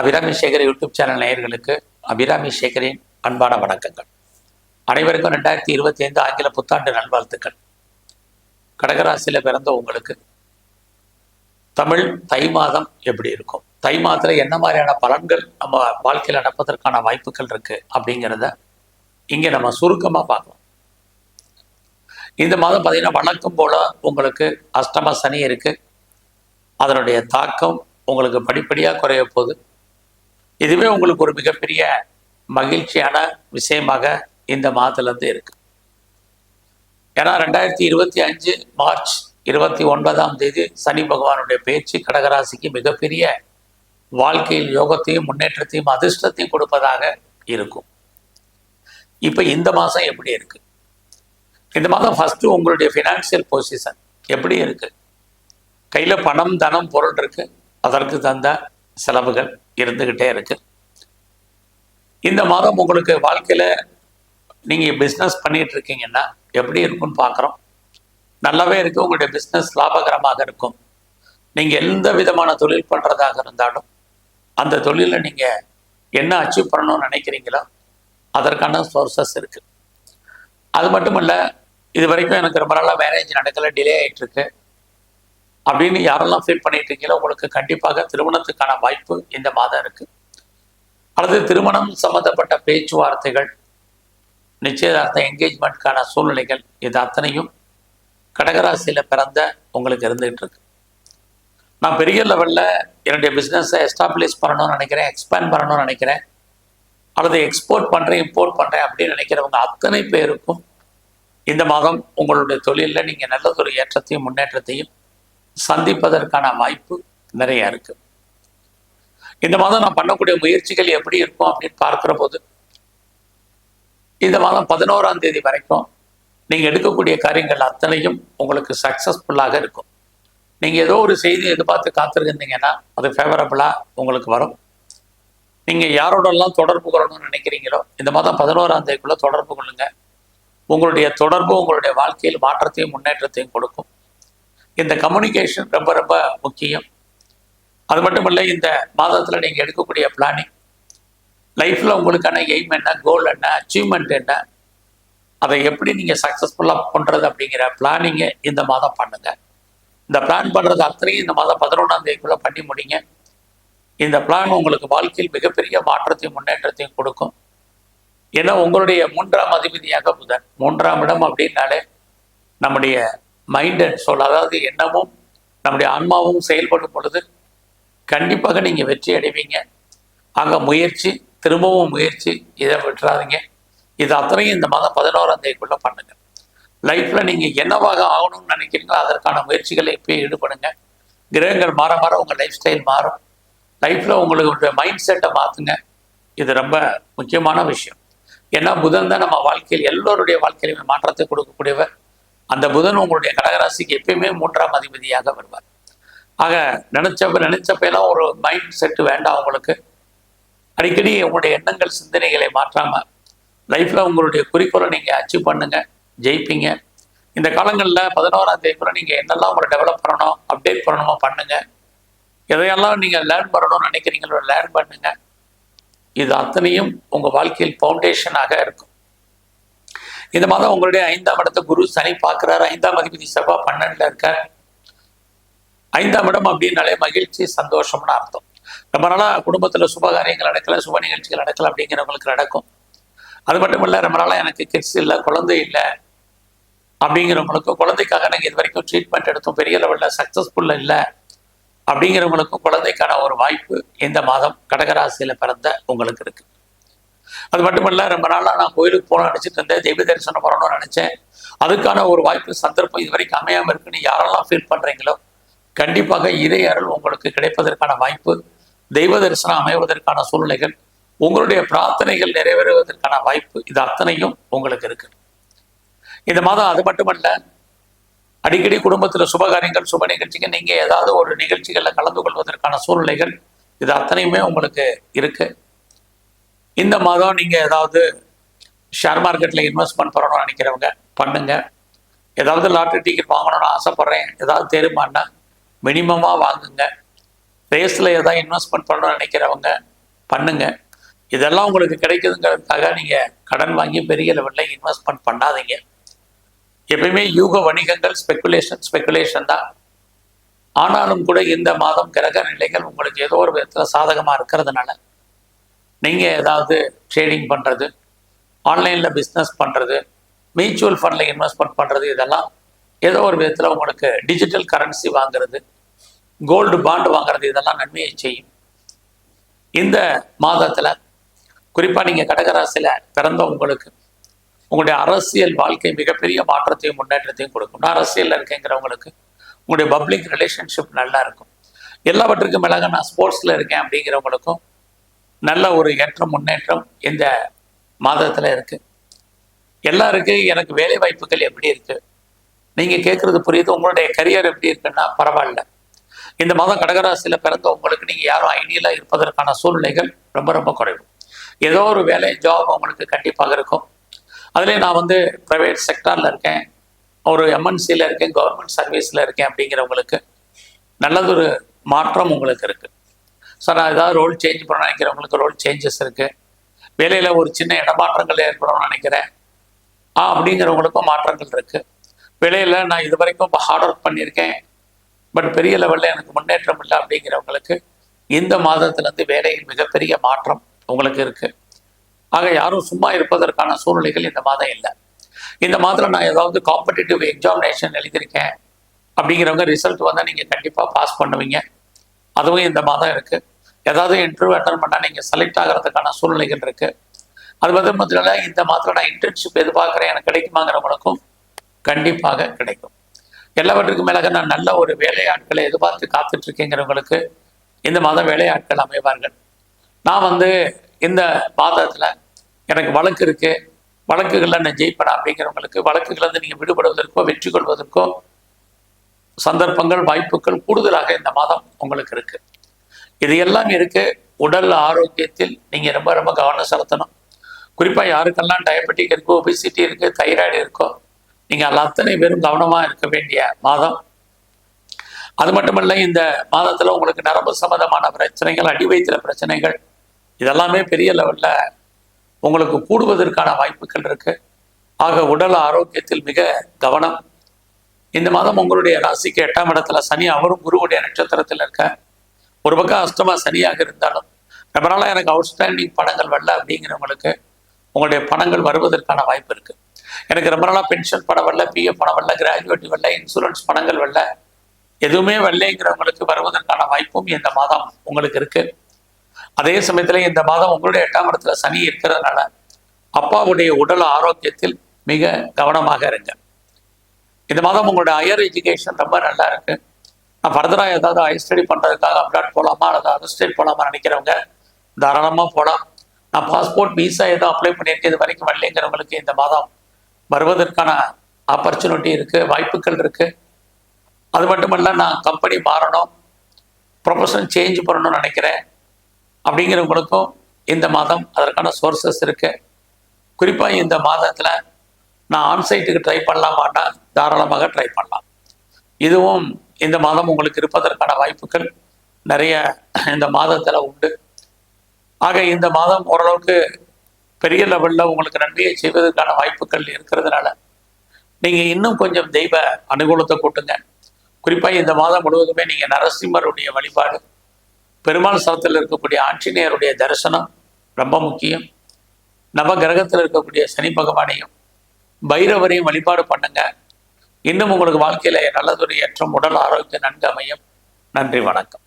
Abirami Sekar YouTube channel நேயர்களுக்கு அபிராமி சேகரின் அன்பான வணக்கங்கள். அனைவருக்கும் ரெண்டாயிரத்தி இருபத்தி ஐந்து ஆங்கில புத்தாண்டு நல்வாழ்த்துக்கள். கடகராசியில் பிறந்த உங்களுக்கு தமிழ் தை மாதம் எப்படி இருக்கும்? தை மாதத்தில் என்ன மாதிரியான பலன்கள் நம்ம வாழ்க்கையில் நடப்பதற்கான வாய்ப்புகள் இருக்கு அப்படிங்கிறத இங்கே நம்ம சுருக்கமாக பார்க்கலாம். இந்த மாதம் பார்த்தீங்கன்னா வழக்கம் போல உங்களுக்கு அஷ்டம சனி இருக்கு. அதனுடைய தாக்கம் உங்களுக்கு படிப்படியாக குறைய போகுது. இதுவே உங்களுக்கு ஒரு மிகப்பெரிய மகிழ்ச்சியான விஷயமாக இந்த மாதத்துலேருந்து இருக்கு. ஏன்னா ரெண்டாயிரத்தி இருபத்தி அஞ்சு மார்ச் இருபத்தி ஒன்பதாம் தேதி சனி பகவானுடைய பேச்சு கடகராசிக்கு மிகப்பெரிய வாழ்க்கையில் யோகத்தையும் முன்னேற்றத்தையும் அதிர்ஷ்டத்தையும் கொடுப்பதாக இருக்கும். இப்போ இந்த மாதம் எப்படி இருக்கு? இந்த மாதம் ஃபஸ்ட்டு உங்களுடைய ஃபினான்சியல் பொசிஷன் எப்படி இருக்கு? கையில் பணம் தனம் பொருள் இருக்கு. அதற்கு தந்த செலவுகள் இருந்துக்கிட்டே இருக்கு. இந்த மாதம் உங்களுக்கு வாழ்க்கையில் நீங்கள் பிஸ்னஸ் பண்ணிட்டு இருக்கீங்கன்னா எப்படி இருக்கும்னு பார்க்குறோம் நல்லாவே இருக்கு உங்களுடைய பிஸ்னஸ் லாபகரமாக இருக்கும். நீங்கள் எந்த விதமான தொழில் பண்ணுறதாக இருந்தாலும் அந்த தொழிலில் நீங்கள் என்ன அச்சீவ் பண்ணணும்னு நினைக்கிறீங்களோ அதற்கான சோர்சஸ் இருக்குது அது மட்டும் இல்லை இது வரைக்கும் எனக்கு ரொம்ப நாளாக மேரேஜ் நடக்கல டிலே ஆகிட்டுருக்கு அப்படின்னு யாரெல்லாம் ஃபீல் பண்ணிட்டு இருக்கீங்களோ உங்களுக்கு கண்டிப்பாக திருமணத்துக்கான வாய்ப்பு இந்த மாதம் இருக்கு. அல்லது திருமணம் சம்பந்தப்பட்ட பேச்சுவார்த்தைகள் நிச்சயதார்த்த என்கேஜ்மெண்ட்கான சூழ்நிலைகள் இது அத்தனையும் கடகராசியில் பிறந்த உங்களுக்கு இருந்துகிட்டு இருக்கு. நான் பெரிய லெவலில் என்னுடைய பிஸ்னஸை எஸ்டாப்ளிஷ் பண்ணணும்னு நினைக்கிறேன் எக்ஸ்பேண்ட் பண்ணணும்னு நினைக்கிறேன். அல்லது எக்ஸ்போர்ட் பண்ணுறேன் இம்போர்ட் பண்ணுறேன் அப்படின்னு நினைக்கிறவங்க அத்தனை பேருக்கும் இந்த மாதம் உங்களுடைய தொழிலில் நீங்கள் நல்லதொரு ஏற்றத்தையும் முன்னேற்றத்தையும் சந்திப்பதற்கான வாய்ப்பு நிறைய இருக்கு. இந்த மாதம் நான் பண்ணக்கூடிய முயற்சிகள் எப்படி இருக்கும் அப்படின்னு பார்க்கிற போது இந்த மாதம் பதினோராம் தேதி வரைக்கும் நீங்கள் எடுக்கக்கூடிய காரியங்கள் அத்தனையும் உங்களுக்கு சக்ஸஸ்ஃபுல்லாக இருக்கும். நீங்கள் ஏதோ ஒரு செய்தி எதிர்பார்த்து காத்திருந்தீங்கன்னா அது ஃபேவரபுளாக உங்களுக்கு வரும். நீங்கள் யாரோடெல்லாம் தொடர்பு கொள்ளணும்னு நினைக்கிறீங்களோ இந்த மாதம் பதினோராம் தேதிக்குள்ளே தொடர்பு கொள்ளுங்க. உங்களுடைய தொடர்பு உங்களுடைய வாழ்க்கையில் மாற்றத்தையும் முன்னேற்றத்தையும் கொடுக்கும். இந்த கம்யூனிகேஷன் ரொம்ப ரொம்ப முக்கியம். அது மட்டும் இல்லை இந்த மாதத்தில் நீங்கள் எடுக்கக்கூடிய பிளானிங் லைஃப்பில் உங்களுக்கான எய்ம் என்ன கோல் என்ன அச்சீவ்மெண்ட் என்ன அதை எப்படி நீங்கள் சக்ஸஸ்ஃபுல்லாக பண்ணுறது அப்படிங்கிற பிளானிங்கை இந்த மாதம் பண்ணுங்கள் இந்த பிளான் பண்ணுறது அத்தனையும் இந்த மாதம் பதினொன்றாம் தேதிக்குள்ளே பண்ணி முடிங்க. இந்த பிளான் உங்களுக்கு வாழ்க்கையில் மிகப்பெரிய மாற்றத்தையும் முன்னேற்றத்தையும் கொடுக்கும். ஏன்னா உங்களுடைய மூன்றாம் அதிபதியாக புதன் மூன்றாம் இடம் அப்படின்னாலே நம்முடைய மைண்ட் அண்ட் சோல் அதாவது எண்ணமும் நம்முடைய ஆன்மாவும் செயல்படும் பொழுது கண்டிப்பாக நீங்கள் வெற்றி அடைவீங்க. அங்கே முயற்சி திரும்பவும் முயற்சி இதை விட்டுறாதீங்க. இது அத்தனையும் இந்த மாதம் பதினோராம் தேதிக்குள்ளே பண்ணுங்க. லைஃப்பில் நீங்கள் என்னவாக ஆகணும்னு நினைக்கிறீங்களோ அதற்கான முயற்சிகளை இப்போயே ஈடுபடுங்க. கிரகங்கள் மாற மாற உங்கள் லைஃப் ஸ்டைல் மாறும். லைஃப்பில் உங்களுடைய மைண்ட் செட்டை மாற்றுங்க இது ரொம்ப முக்கியமான விஷயம். ஏன்னா புதன் தான் நம்ம வாழ்க்கையில் எல்லோருடைய வாழ்க்கையிலுமே மாற்றத்தை கொடுக்கக்கூடியவர். அந்த புதன் உங்களுடைய கடகராசிக்கு எப்பயுமே மூன்றாம் அதிபதியாக வருவார். ஆக நினைச்சப்ப நினைச்சப்பெல்லாம் ஒரு மைண்ட் செட்டு வேண்டாம் உங்களுக்கு. அடிக்கடி உங்களுடைய எண்ணங்கள் சிந்தனைகளை மாற்றாம லைஃப்ல உங்களுடைய குறிக்கோளை நீங்க அச்சீவ் பண்ணுங்க ஜெயிப்பீங்க. இந்த காலங்களில் பதினோராம் தேதிக்குள்ள நீங்க என்னெல்லாம் உங்களை டெவலப் பண்ணணும் அப்டேட் பண்ணணுமோ பண்ணுங்க. எதையெல்லாம் நீங்க லேர்ன் பண்ணணும்னு நினைக்கிறீங்களோ லேர்ன் பண்ணுங்க. இது அத்தனையும் உங்க வாழ்க்கையில் ஃபவுண்டேஷனாக இருக்கும். இந்த மாதம் உங்களுடைய ஐந்தாம் இடத்த குரு சனி பார்க்கிறாரு. ஐந்தாம் அதிபதி செவ்வாய் பன்னெண்டுல இருக்கார். ஐந்தாம் இடம் அப்படின்னாலே மகிழ்ச்சி சந்தோஷம்னு அர்த்தம். ரொம்ப நாளா குடும்பத்துல சுபகாரியங்கள் நடக்கல சுப நிகழ்ச்சிகள் நடக்கல அப்படிங்கிறவங்களுக்கு நடக்கும். அது மட்டும் இல்லை ரொம்ப நாளா எனக்கு கிட்ஸ் இல்லை குழந்தை இல்லை அப்படிங்கிறவங்களுக்கும் குழந்தைக்காக நாங்கள் இது வரைக்கும் ட்ரீட்மெண்ட் எடுத்தோம். பெரிய லெவலில் சக்ஸஸ்ஃபுல்லாக இல்லை அப்படிங்கிறவங்களுக்கும் குழந்தைக்கான ஒரு வாய்ப்பு இந்த மாதம் கடகராசியில் பிறந்த உங்களுக்கு இருக்குது அது மட்டுமல்ல ரொம்ப நாளாக நான் கோயிலுக்கு போகணும்னு நினச்சிட்டு இருந்தேன். தெய்வ தரிசனம் பண்ணணும்னு நினச்சேன். அதுக்கான ஒரு வாய்ப்பு சந்தர்ப்பம் இது வரைக்கும் அமையாமல் இருக்குன்னு யாரெல்லாம் ஃபீல் பண்ணுறீங்களோ கண்டிப்பாக இதே அருள் உங்களுக்கு கிடைப்பதற்கான வாய்ப்பு தெய்வ தரிசனம் அமைவதற்கான சூழ்நிலைகள் உங்களுடைய பிரார்த்தனைகள் நிறைவேறுவதற்கான வாய்ப்பு இது அத்தனையும் உங்களுக்கு இருக்கு. இந்த மாதம் அது மட்டுமல்ல அடிக்கடி குடும்பத்தில் சுபகாரியங்கள் சுப நிகழ்ச்சிகள் நீங்கள் ஏதாவது ஒரு நிகழ்ச்சிகளில் கலந்து கொள்வதற்கான சூழ்நிலைகள் இது அத்தனையுமே உங்களுக்கு இருக்கு. இந்த மாதம் நீங்கள் ஏதாவது ஷேர் மார்க்கெட்டில் இன்வெஸ்ட்மெண்ட் பண்ணணும்னு நினைக்கிறவங்க பண்ணுங்க. ஏதாவது லாட்ரி டிக்கெட் வாங்கணும்னு ஆசைப்பட்றேன் ஏதாவது தெரியுமான்னா மினிமமாக வாங்குங்க. ரேஸில் ஏதாவது இன்வெஸ்ட்மெண்ட் பண்ணணும்னு நினைக்கிறவங்க பண்ணுங்க. இதெல்லாம் உங்களுக்கு கிடைக்குதுங்கிறதுக்காக நீங்கள் கடன் வாங்கி பெரிய லெவலில் இன்வெஸ்ட்மெண்ட் பண்ணாதீங்க. எப்பயுமே யூக வணிகங்கள் ஸ்பெக்குலேஷன் ஸ்பெக்குலேஷன் தான். ஆனாலும் கூட இந்த மாதம் கிரக நிலைகள் உங்களுக்கு ஏதோ ஒரு விதத்தில் சாதகமாக இருக்கிறதுனால நீங்கள் ஏதாவது ட்ரேடிங் பண்ணுறது ஆன்லைனில் பிஸ்னஸ் பண்ணுறது மியூச்சுவல் ஃபண்டில் இன்வெஸ்ட்மெண்ட் பண்ணுறது இதெல்லாம் ஏதோ ஒரு விதத்தில் உங்களுக்கு டிஜிட்டல் கரன்சி வாங்குறது கோல்டு பாண்டு வாங்குறது இதெல்லாம் நன்மையை செய்யும். இந்த மாதத்தில் குறிப்பாக நீங்கள் கடகராசியில் பிறந்த உங்களுக்கு உங்களுடைய அரசியல் வாழ்க்கை மிகப்பெரிய மாற்றத்தையும் முன்னேற்றத்தையும் கொடுக்கும். நான் அரசியலில் இருக்கேங்கிறவங்களுக்கு உங்களுடைய பப்ளிக் ரிலேஷன்ஷிப் நல்லா இருக்கும். எல்லாவற்றுக்கும் மேலாக நான் ஸ்போர்ட்ஸில் இருக்கேன் அப்படிங்கிறவங்களுக்கும் நல்ல ஒரு ஏற்றம் முன்னேற்றம் இந்த மாதத்தில் இருக்குது எல்லாருக்கும் எனக்கு வேலை வாய்ப்புகள் எப்படி இருக்குது நீங்கள் கேட்குறது புரியுது. உங்களுடைய கரியர் எப்படி இருக்குன்னா பரவாயில்ல. இந்த மாதம் கடகராசியில் பிறந்த உங்களுக்கு நீங்கள் யாரும் ஐடியலாக இருப்பதற்கான சூழ்நிலைகள் ரொம்ப ரொம்ப குறைவு. ஏதோ ஒரு வேலை ஜாப் உங்களுக்கு கண்டிப்பாக இருக்கும். அதுலேயே நான் வந்து ப்ரைவேட் செக்டாரில் இருக்கேன். ஒரு எம்என்சியில் இருக்கேன் கவர்மெண்ட் சர்வீஸில் இருக்கேன் அப்படிங்கிறவங்களுக்கு நல்லதொரு மாற்றம் உங்களுக்கு இருக்குது சார் நான் ஏதாவது ரோல் சேஞ்ச் பண்ண நினைக்கிறவங்களுக்கு ரோல் சேஞ்சஸ் இருக்குது வேலையில் ஒரு சின்ன இடமாற்றங்கள் ஏற்படணும்னு நினைக்கிறேன். ஆ அப்படிங்கிறவங்களுக்கும் மாற்றங்கள் இருக்குது வேலையில் நான் இது வரைக்கும் இப்போ ஹார்ட் ஒர்க் பண்ணியிருக்கேன். பட் பெரிய லெவலில் எனக்கு முன்னேற்றம் இல்லை அப்படிங்கிறவங்களுக்கு இந்த மாதத்துலேருந்து வேலையில் மிகப்பெரிய மாற்றம் உங்களுக்கு இருக்குது ஆக யாரும் சும்மா இருப்பதற்கான சூழ்நிலைகள் இந்த மாதம் இல்லை. இந்த மாதத்தில் நான் ஏதாவது காம்படிட்டிவ் எக்ஸாமினேஷன் எழுதியிருக்கேன். அப்படிங்கிறவங்க ரிசல்ட் வந்தால் நீங்கள் கண்டிப்பாக பாஸ் பண்ணுவீங்க. அதுவும் இந்த மாதம் இருக்குது ஏதாவது இன்டர்வியூ அட்டன் பண்ணால் நீங்கள் செலக்ட் ஆகிறதுக்கான சூழ்நிலைகள் இருக்குது அது மட்டும் முதல்ல இந்த மாதத்தில் நான் இன்டர்ன்ஷிப் எதிர்பார்க்குறேன் எனக்கு கிடைக்குமாங்கிறவங்களுக்கும் கண்டிப்பாக கிடைக்கும். எல்லாவற்றுக்கும் மேலாக நான் நல்ல ஒரு வேலையாட்களை எதிர்பார்த்து காத்துட்டு இருக்கேங்கிறவங்களுக்கு இந்த மாதம் வேலையாட்கள் அமைவார்கள். நான் வந்து இந்த மாதத்தில் எனக்கு வழக்கு இருக்கு. வழக்குகளில் நான் ஜெயிப்பேன் அப்படிங்கிறவங்களுக்கு வழக்குகளிலிருந்து நீங்கள் விடுபடுவதற்கோ வெற்றி கொள்வதற்கோ சந்தர்ப்பங்கள் வாய்ப்புகள் கூடுதலாக இந்த மாதம் உங்களுக்கு இருக்கு. இது எல்லாம் இருக்கு. உடல் ஆரோக்கியத்தில் நீங்கள் ரொம்ப ரொம்ப கவனம் செலுத்தணும். குறிப்பாக யாருக்கெல்லாம் டயபெட்டிக் இருக்கோ ஒபிசிட்டி இருக்கு தைராய்டு இருக்கோ நீங்கள் அதில் அத்தனை பேரும் கவனமாக இருக்க வேண்டிய மாதம். அது மட்டுமல்ல இந்த மாதத்தில் உங்களுக்கு நரம்பு சம்பந்தமான பிரச்சனைகள் அடி வயிற்றுல பிரச்சனைகள் இதெல்லாமே பெரிய லெவலில் உங்களுக்கு கூடுவதற்கான வாய்ப்புகள் இருக்கு. ஆக உடல் ஆரோக்கியத்தில் மிக கவனம். இந்த மாதம் உங்களுடைய ராசிக்கு எட்டாம் இடத்துல சனி அவரும் குருவுடைய நட்சத்திரத்தில் இருக்க ஒரு பக்கம் அஷ்டமா சனியாக இருந்தாலும் ரொம்ப நாளாக எனக்கு அவுட்ஸ்டாண்டிங் பணங்கள் வரல அப்படிங்கிறவங்களுக்கு உங்களுடைய பணங்கள் வருவதற்கான வாய்ப்பு இருக்கு. எனக்கு ரொம்ப நாளாக பென்ஷன் பணம் வரல பிஎஃப் பணம் வரல கிராஜுவேட்டி வரல இன்சூரன்ஸ் பணங்கள் வரல எதுவுமே வரலைங்கிறவங்களுக்கு வருவதற்கான வாய்ப்பும் இந்த மாதம் உங்களுக்கு இருக்கு. அதே சமயத்துல இந்த மாதம் உங்களுடைய எட்டாம் இடத்துல சனி இருக்கிறதுனால அப்பாவுடைய உடல் ஆரோக்கியத்தில் மிக கவனமாக இருங்க. இந்த மாதம் உங்களுடைய ஹையர் எஜுகேஷன் ரொம்ப நல்லா இருக்கு. நான் ஃபர்தராக ஏதாவது ஹையர் ஸ்டடி பண்ணுறதுக்காக அப்ராட் போகலாமா அல்லது அதர் ஸ்டேட் போகலாமா நினைக்கிறவங்க தாராளமாக போகலாம் நான் பாஸ்போர்ட் விசா ஏதோ அப்ளை பண்ணியிருக்கேன். இது வரைக்கும் வரலைங்கிறவங்களுக்கு இந்த மாதம் வருவதற்கான ஆப்பர்ச்சுனிட்டி இருக்குது வாய்ப்புகள் இருக்குது அது மட்டுமல்ல நான் கம்பெனி மாறணும் ப்ரொஃபஷன் சேஞ்ச் பண்ணணும்னு நினைக்கிறேன். அப்படிங்கிறவங்களுக்கும் இந்த மாதம் அதற்கான சோர்சஸ் இருக்கு. குறிப்பாக இந்த மாதத்தில் நான் ஆன்சைட்டுக்கு ட்ரை பண்ணலாமாட்டா தாராளமாக ட்ரை பண்ணலாம். இதுவும் இந்த மாதம் உங்களுக்கு இருப்பதற்கான வாய்ப்புகள் நிறைய இந்த மாதத்தில் உண்டு. ஆக இந்த மாதம் ஓரளவுக்கு பெரிய லெவலில் உங்களுக்கு நன்மையை செய்வதற்கான வாய்ப்புகள் இருக்கிறதுனால நீங்கள் இன்னும் கொஞ்சம் தெய்வ அனுகூலத்தை கூட்டுங்க. குறிப்பாக இந்த மாதம் முழுவதுமே நீங்கள் நரசிம்மருடைய வழிபாடு பெருமாள் ஸ்தலத்தில் இருக்கக்கூடிய ஆஞ்சநேயருடைய தரிசனம் ரொம்ப முக்கியம். நவ கிரகத்தில் இருக்கக்கூடிய சனி பகவானையும் பைரவரையும் வழிபாடு பண்ணுங்க. இன்னும் உங்களுக்கு வாழ்க்கையில நல்லதொரு ஏற்றம் உடல் ஆரோக்கியம் நன்கு அமையும். நன்றி வணக்கம்.